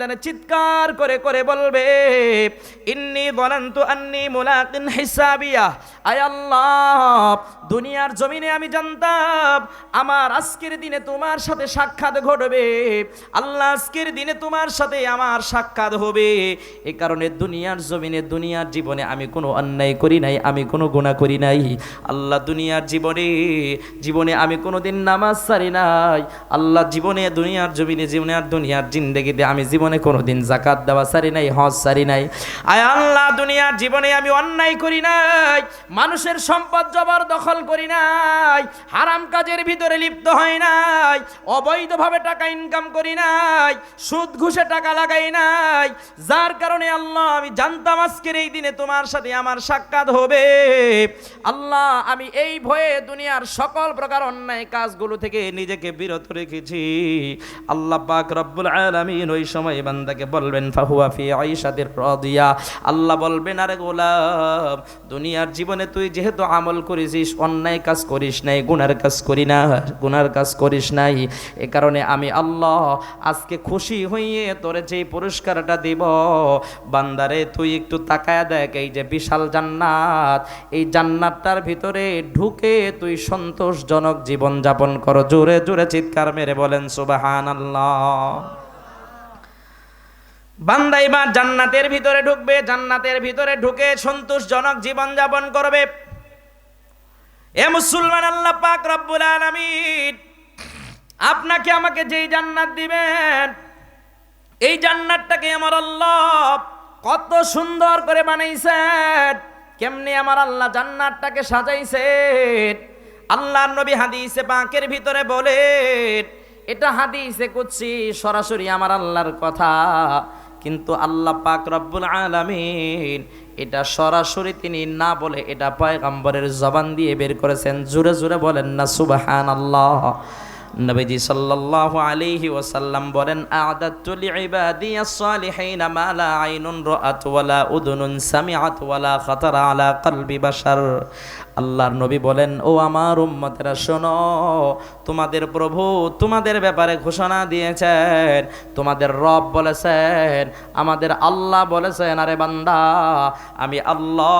তারা চিৎকার করে করে বলবে, ইন্নি বলান্তু আন্নি মুলাকিন হিসাবিয়া। আয় আল্লাহ, দুনিয়ার জমিনে আমি জানতাম আমার আজকের দিনে তোমার সাথে সাক্ষাৎ ঘটবে। আল্লাহ আজকের দিনে তোমার সাথে আমার সাক্ষাৎ হবে। এই কারণে দুনিয়ার জমিনে, দুনিয়ার জীবনে আমি কোনো অন্যায় করি নাই, আমি কোনো গুণা করি নাই। আল্লাহ দুনিয়ার জীবনে জীবনে আমি কোনো দিন নামাজ সারি নাই। আল্লাহ জীবনে, দুনিয়ার জমিনে, জীবনে আর দুনিয়ার জিন্দগিতে আমি জীবনে কোনো দিন জাকাত দেওয়া সারি নাই, হজ সারি নাই। আয় আল্লাহ, দুনিয়ার জীবনে আমি অন্যায় করি নাই, মানুষের সম্পদ জবর দখল করি নাই, হারাম কাজের ভিতরে লিপ্ত হয় নাই, অবৈধভাবে টাকা ইনকাম করি নাই, সুদ ঘুষে টাকা লাগাই নাই। যার কারণে আল্লাহ, আমি জানতাম আজকের এই দিনে তোমার সাথে আমার সাক্ষাৎ হবে। আল্লাহ, আমি এই ভয়ে দুনিয়ার সকল প্রকার অন্যায় কাজগুলো থেকে নিজেকে বিরত রেখেছি। আল্লাহ পাক রব্বুল আলামিন ওই সময় বান্দাকে বলবেন, ফাহুয়া ফি আইশাদের রাদিয়া। আল্লাহ বলবেন, আরে গোলাম, দুনিয়ার জীবনে তুই যেহেতু আমল করেছিস, অন্যায় কাজ করিস নাই, গুনার কাজ করি না, গুনার কাজ করিস নাই। এ কারণে আমি আল্লাহ আজকে খুশি হইয়ে তোরে যে পুরস্কারটা দিব, বান্দারে তুই একটু তাকায় দেখ, এই যে বিশাল জান্নাত, এই জান্নাতটার ভিতরে ঢুকে তুই সন্তোষজনক জীবন যাপন করো। জোরে জোরে চিৎকার মেরে বলেন সুবাহান আল্লাহ বান্দা এবার জান্নাতের ভিতরে ঢুকবে, জান্নাতের ভিতরে ঢুকে সন্তোষজনক জীবন যাপন করবে। এ মুসলমান আল্লাহ পাক রব্বুল আলামিন, আপনাকে আমাকে যেই জান্নাত দিবেন, এই জান্নাতটাকে আমার আল্লাহ কত সুন্দর করে বানাইছেন, কেমনি আমার আল্লাহ জান্নাতটাকে সাজাইছেন। আল্লাহর নবী হাদিসে পাকের ভিতরে বলেন, এটা হাদিসে কুচ্ছি সরাসরি আমার আল্লাহর কথা। কিন্তু আল্লাহ পাক রব্বুল আলামিন এটা সরাসরি তিনি না বলে এটা পয়গম্বরের জবান দিয়ে বের করেছেন। জোরে জোরে বলেন না সুবাহান আল্লাহ নবীজি সাল্লাল্লাহু আলাইহি ওয়াসাল্লাম বলেন, আ'দাতু লিইবাদিয়াস সালিহিন মা লা আইনুন রাআত ওয়ালা উদুনুন সামিআত ওয়ালা খাতারা আলা কলবি বাশার। আল্লাহর নবী বলেন, ও আমার উম্মতেরা, শোনো তোমাদের প্রভু তোমাদের ব্যাপারে ঘোষণা দিয়েছেন। তোমাদের রব বলেছেন, আমাদের আল্লাহ বলেছেন, আরে বান্দা, আমি আল্লাহ,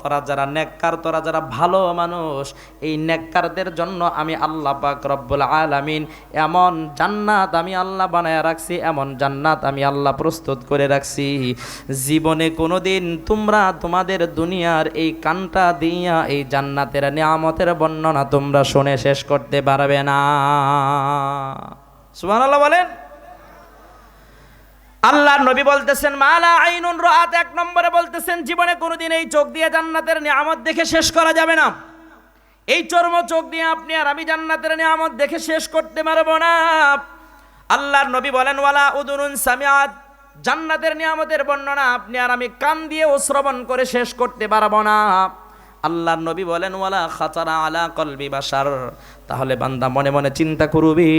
তোরা যারা নেককার, তোরা যারা ভালো মানুষ, এই নেককারদের জন্য আমি আল্লাহ পাক রব্বুল আলামিন, এমন জান্নাত আমি আল্লাহ বানায় রাখছি, এমন জান্নাত আমি আল্লাহ প্রস্তুত করে রাখছি। জীবনে কোনোদিন তোমরা তোমাদের দুনিয়ার এই কানটা দিয়া এই জান্নাতের নিয়ামতের বর্ণনা তোমরা শুনে শেষ করতে পারবে না। সুবহানাল্লাহ বলেন। আল্লাহর নবী বলতেছেন, মালা আইনুন রাত এক নম্বরে বলতেছেন, জীবনে কোনোদিন এই চোখ দিয়ে জান্নাতের নিয়ামত দেখে শেষ করা যাবে না। এই চর্ম চোখ দিয়ে আপনি আর আমি জান্নাতের নিয়ামত দেখে শেষ করতে পারব না। আল্লাহর নবী বলেন, ওয়ালা উদুনুন সামিয়াত জান্নাতের নিয়ামতের বর্ণনা, আপনি আর আমি কান দিয়ে ও শ্রবণ করে শেষ করতে পারব না। আল্লাহর নবী বলেন, ওয়ালা খাচারা আলা কলবি বাসার তাহলে বান্দা মনে মনে চিন্তা করবি,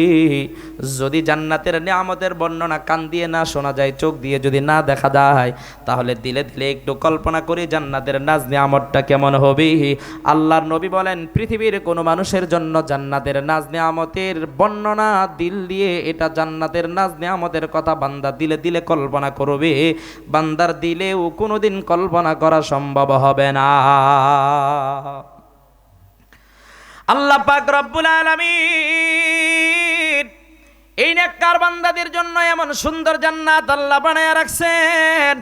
যদি জান্নাতের নিয়ামতের বর্ণনা কান দিয়ে না শোনা যায়, চোখ দিয়ে যদি না দেখা যায়, তাহলে দিলে দিলে একটু কল্পনা করি জান্নাতের নাজ নিয়ামতটা কেমন হবে। আল্লাহর নবী বলেন, পৃথিবীর কোনো মানুষের জন্য জান্নাতের নাজ নিয়ামতের বর্ণনা দিল দিয়ে এটা জান্নাতের নাজ নিয়ামতের কথা বান্দা দিলে দিলে কল্পনা করবে। বান্দার দিলেও কোনোদিন কল্পনা করা সম্ভব হবে না। আল্লাহ পাক রব্বুল আলামিন এই নেককার বান্দাদের জন্য এমন সুন্দর জান্নাত আল্লাহ বানায় রাখছেন।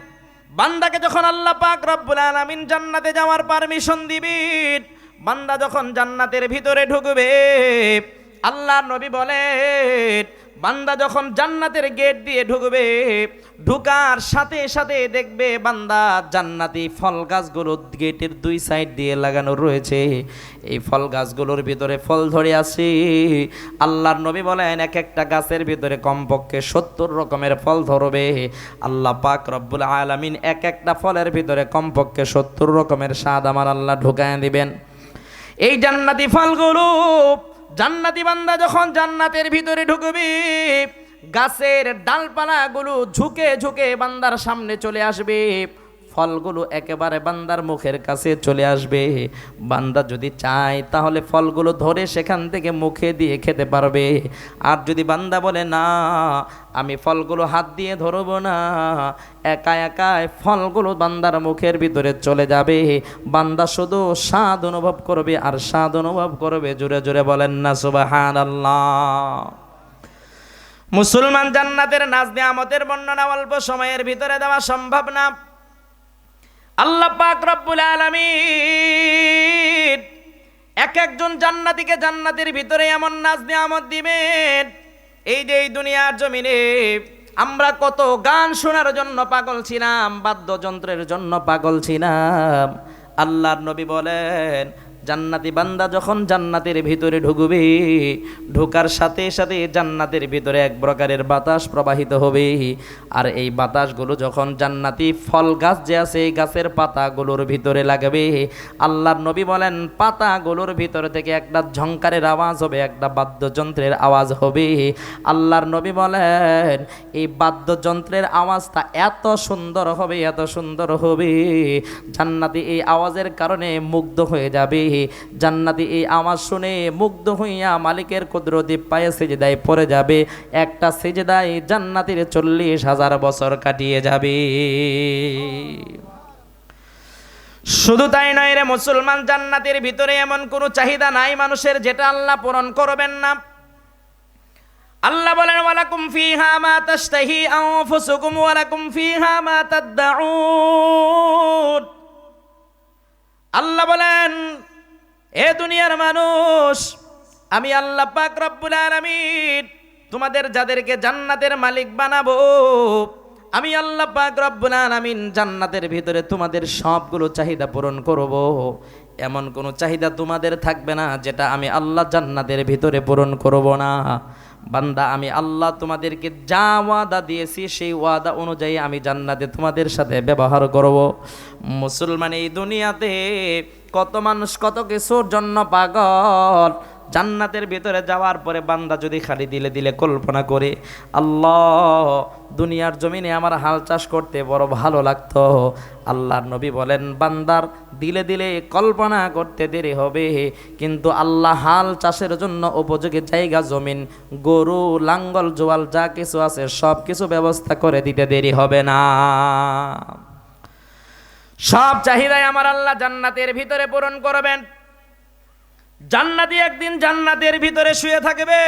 বান্দাকে যখন আল্লাহ পাক রব্বুল আলামিন জান্নাতে যাওয়ার পারমিশন দিবেন, বান্দা যখন জান্নাতের ভিতরে ঢুকবে আল্লাহ নবী বলেন বান্দা যখন জান্নাতের গেট দিয়ে ঢুকবে, ঢুকার সাথে সাথে দেখবে বান্দা জান্নাতি ফল গাছগুলো গেটের দুই সাইড দিয়ে লাগানো রয়েছে। এই ফল গাছগুলোর ভিতরে ফল ধরে আছে। আল্লাহর নবী বলেন, এক একটা গাছের ভিতরে কমপক্ষে সত্তর রকমের ফল ধরবে। আল্লাহ পাক রব্বুল আলামিন এক একটা ফলের ভিতরে কমপক্ষে সত্তর রকমের স্বাদ আমার আল্লাহ ঢুকায় দিবেন। এই জান্নাতি ফলগুলো জান্নাতি বান্দা যখন জান্নাতের ভিতরে ঢুকবি গাছের ডালপালাগুলো ঝুঁকে ঝুঁকে বান্দার সামনে চলে আসবে। ফলগুলো একেবারে বান্দার মুখের কাছে চলে আসবে। বান্দা যদি চায়, তাহলে ফলগুলো ধরে সেখান থেকে মুখে দিয়ে খেতে পারবে। আর যদি বান্দা বলে, না, আমি ফলগুলো হাত দিয়ে ধরবো না, একা একাই ফলগুলো বান্দার মুখের ভিতরে চলে যাবে। বান্দা শুধু স্বাদ অনুভব করবে, আর স্বাদ অনুভব করবে জোরে জোরে বলেন না সুবাহান আল্লাহ মুসলমান জান্নাতের নাজ নিয়ামতের বর্ণনা অল্প সময়ের ভিতরে দেওয়া সম্ভব না। আল্লাহ পাক রব্বুল আলামিন এক একজন জান্নাতীকে জান্নাতের ভিতরে এমন নাজ নিয়ামত দিবেন, এই যে এই দুনিয়ার জমিনে আমরা কত গান শোনার জন্য পাগল ছিলাম, বাদ্যযন্ত্রের জন্য পাগল ছিলাম। আল্লাহর নবী বলেন জান্নাতি বান্দা যখন জান্নাতের ভিতরে ঢুকবে, ঢোকার সাথে সাথে জান্নাতের ভিতরে এক প্রকারের বাতাস প্রবাহিত হবে। আর এই বাতাসগুলো যখন জান্নাতি ফল গাছ যে আছে, এই গাছের পাতাগুলোর ভিতরে লাগবে। আল্লাহর নবী বলেন, পাতাগুলোর ভিতর থেকে একটা ঝংকারের আওয়াজ হবে, একটা বাদ্যযন্ত্রের আওয়াজ হবে। আল্লাহর নবী বলেন, এই বাদ্যযন্ত্রের আওয়াজটা এত সুন্দর হবে, এত সুন্দর হবে। জান্নাতি এই আওয়াজের কারণে মুগ্ধ হয়ে যাবে। জান্নাতি এই আওয়াজ শুনে মুগ্ধ হইয়া মালিকের কুদরতি পায়ে সেজদায় পড়ে যাবে। একটা সেজদায় জান্নাতির চল্লিশ হাজার বছর কাটিয়ে যাবে। শুধু তাই নয় রে মুসলমান, জান্নাতের ভিতরে এমন কোনো চাহিদা নাই মানুষের যেটা আল্লাহ পূরণ করবেন না। আল্লাহ বলেন, ওয়ালাকুম ফিহা মা তাশতাহি আনফুসুকুম, ওয়ালাকুম ফিহা মা তাদউন আল্লাহ বলেন এ দুনিয়ার মানুষ, আমি আল্লাহ পাক রব্বুল আলামিন তোমাদের যাদেরকে জান্নাতের মালিক বানাবো, আমি আল্লাহ পাক রব্বুল আলামিন জান্নাতের ভিতরে তোমাদের সবগুলো চাহিদা পূরণ করব। এমন কোনো চাহিদা তোমাদের থাকবে না যেটা আমি আল্লাহ জান্নাতের ভিতরে পূরণ করব না। বান্দা, আমি আল্লাহ তোমাদেরকে যা ওয়াদা দিয়েছি, সেই ওয়াদা অনুযায়ী আমি জান্নাতে তোমাদের সাথে ব্যবহার করব। মুসলমান এই দুনিয়াতে কত মানুষ কত কিছুর জন্য পাগল জান্নাতের ভিতরে যাওয়ার পরে বান্দা যদি খালি দিলে দিলে কল্পনা করে, আল্লাহ, দুনিয়ার জমিনে আমার হাল চাষ করতে বড় ভালো লাগতো। আল্লাহর নবী বলেন, বান্দার দিলে দিলে কল্পনা করতে দেরি হবে, কিন্তু আল্লাহ হাল চাষের জন্য উপযোগী জায়গা, জমিন, গরু, লাঙ্গল, জোয়াল, যা কিছু আছে সব কিছু ব্যবস্থা করে দিতে দেরি হবে না। সব চাহিদাই আমার আল্লাহ জান্নাতের ভিতরে পূরণ করবেন। জান্নাতি একদিন জান্নাতের ভিতরে শুয়ে থাকবে।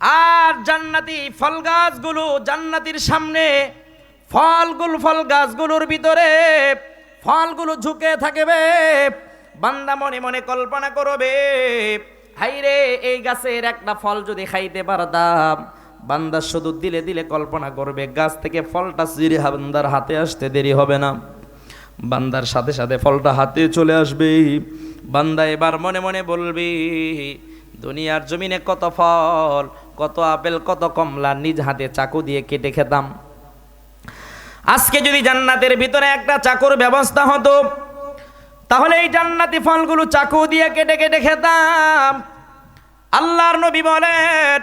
আর জান্নাতি ফল গাছগুলো জান্নাতির সামনে, ফলগুলো ফল গাছগুলোর ভিতরে, ফলগুলো ঝুঁকে থাকবে। বান্দা মনে মনে কল্পনা করবে, হাইরে এই গাছের একটা ফল যদি খাইতে পারতাম, বান্দা শুধু দিলে দিলে কল্পনা করবে, গাছ থেকে ফলটা চিরে বান্দার হাতে আসতে দেরি হবে না। বান্দার সাথে সাথে ফলটা হাতে চলে আসবে। বান্দা এবার মনে মনে বলবি, দুনিয়ার জমিনে কত ফল, কত আপেল, কত কমলা নিজ হাতে চাকু দিয়ে কেটে খেতাম। আজকে যদি জান্নাতের ভিতরে একটা চাকুর ব্যবস্থা হতো, তাহলে এই জান্নাতি ফলগুলো চাকু দিয়ে কেটে কেটে খেতাম। আল্লাহর নবী বলেন,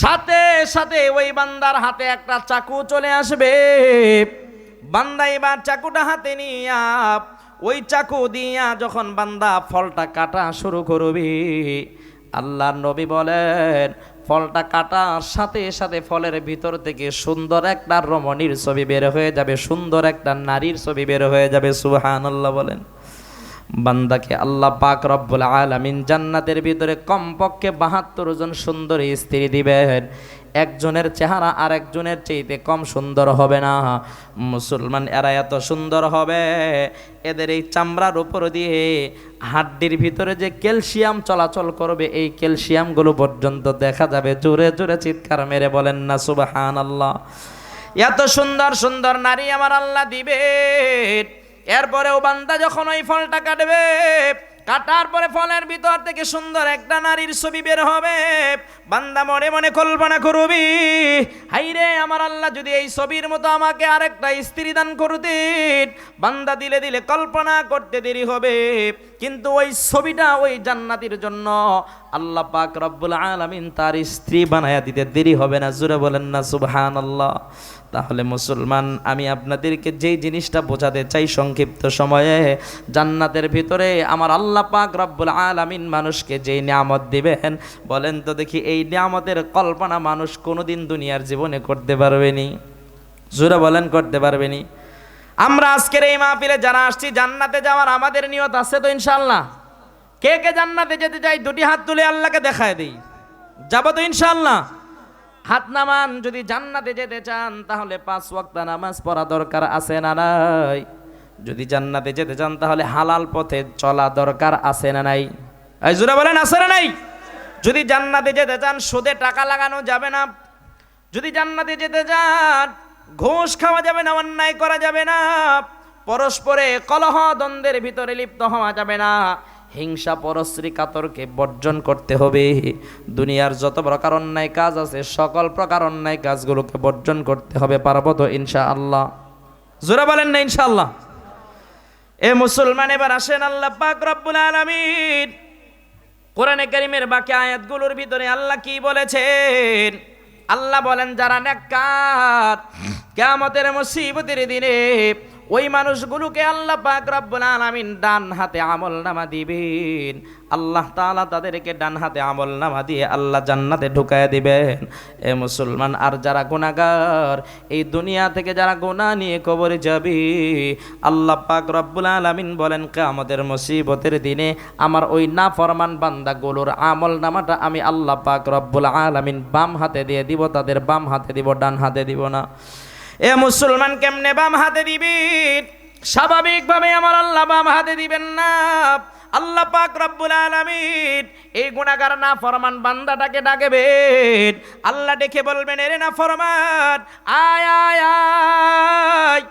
সাথে সাথে ওই বান্দার হাতে একটা চাকু চলে আসবে। বান্দা এবার চাকুটা হাতে নিয়া ওই চাকু দিয়া যখন বান্দা ফলটা কাটা শুরু করবি, আল্লাহ নবী বলেন, ফলটা কাটার সাথে সাথে ফলের ভিতর থেকে সুন্দর একটা রমণীর ছবি বের হয়ে যাবে, সুন্দর একটা নারীর ছবি বের হয়ে যাবে সুহান আল্লাহ বলেন। বান্দাকে আল্লাহ পাক রব্বুল আলামিন জান্নাতের ভিতরে কমপক্ষে বাহাত্তর জন সুন্দরী স্ত্রী দিবেন। একজনের চেহারা আর একজনের চাইতে কম সুন্দর হবে না। মুসলমান এরা এত সুন্দর হবে, এদের এই চামড়ার উপর দিয়ে হাড্ডির ভিতরে যে ক্যালসিয়াম চলাচল করবে, এই ক্যালসিয়ামগুলো পর্যন্ত দেখা যাবে। জোরে জোরে চিৎকার মেরে বলেন না সুবাহান আল্লাহ এত সুন্দর সুন্দর নারী আমার আল্লাহ দিবে। এরপরেও বান্দা যখন ওই ফলটা কাটবে কাটার পরে ফলের ভিতর থেকে সুন্দর একটা নারীর ছবি বের হবে। বান্দা মনে মনে কল্পনা করবি, হাইরে আমার আল্লাহ যদি এই ছবির মতো আমাকে আরেকটা স্ত্রী দান করতেন, বান্দা দিলে দিলে কল্পনা করতে দেরি হবে। কিন্তু ওই ছবিটা ওই জান্নাতির জন্য আল্লাহ পাক রব্বুল আলামিন তার স্ত্রী বানায়া দিতে দেরি হবে না। জুড়ে বলেন না সুবহান আল্লাহ তাহলে মুসলমান, আমি আপনাদেরকে যেই জিনিসটা বোঝাতে চাই সংক্ষিপ্ত সময়ে, জান্নাতের ভিতরে আমার আল্লাহ পাক রব্বুল আলামিন মানুষকে যেই নিয়ামত দিবেন, বলেন তো দেখি এই নিয়ামতের কল্পনা মানুষ কোনোদিন দুনিয়ার জীবনে করতে পারবেনি জোরে বলেন, করতে পারবেনি আমরা আজকের এই মাহফিলে যারা আসছি, জান্নাতে যাওয়ার আমাদের নিয়ত আছে তো ইনশাল্লাহ কে কে জান্নাতে যেতে চাই, দুটি হাত তুলে আল্লাহকে দেখায় দিই। যাব তো ইনশাল্লাহ হাত নামান যদি জান্নাতে যেতে চান, তাহলে পাঁচ ওয়াক্ত নামাজ পড়া দরকার আছে না নাই? যদি জান্নাতে যেতে চান, তাহলে হালাল পথে চলা দরকার আছে না নাই? এই জোরে বলেন, আছে না নাই? যদি জান্নাতে যেতে চান, সুদে টাকা লাগানো যাবে না। যদি জান্নাতে যেতে চান, ঘুষ খাওয়া যাবে না, অন্যায় করা যাবে না। পরস্পরে কলহ দ্বন্দ্বের ভিতরে লিপ্ত হওয়া যাবে না। হিংসা পরশ্রী কাতরকে বর্জন করতে হবে। দুনিয়ার যত প্রকার অন্যায় কাজ আছে, সকল প্রকার অন্যায় কাজগুলোকে বর্জন করতে হবে পারব তো ইনশা আল্লাহ জোরা বলেন না, ইনশাআল্লাহ। এ মুসলমান, এবার আসেন আল্লাহ পাক রব্বুল আলামিন। কোরআনে কারিমের বাকি আয়াতগুলোর ভিতরে আল্লাহ কি বলেছেন? আল্লাহ বলেন, যারা নেককার, কিয়ামতের মুসিবতের দিনে ওই মানুষগুলোকে আল্লাহ পাক রব্বুল আলামিন ডান হাতে আমল নামা দিবেন। আল্লাহ তাআলা তাদেরকে ডান হাতে আমল নামা দিয়ে আল্লাহ জান্নাতে ঢুকায় দিবেন। এ মুসলমান, আর যারা গুনাহগার, এই দুনিয়া থেকে যারা গুনাহ নিয়ে কবরে যাবে, আল্লাহ পাক রব্বুল আলামিন বলেন, কিয়ামতের মুসিবতের দিনে আমার ওই নাফরমান বান্দাগুলোর আমল নামাটা আমি আল্লাহ পাক রব্বুল আলামিন বাম হাতে দিয়ে দিব, তাদের বাম হাতে দিব, ডান হাতে দিব না। এ মুসলমান কেমনে বাম হাতে দিবেন স্বাভাবিকভাবে আমার আল্লাহ বাম হাতে দিবেন না। আল্লাহ পাক রব্বুল আলামিন এই গুণাগার না ফরমান বান্দাটাকে ডাকবেন। আল্লাহ দেখে বলবেন, এরে না ফরমান আয় আয় আয়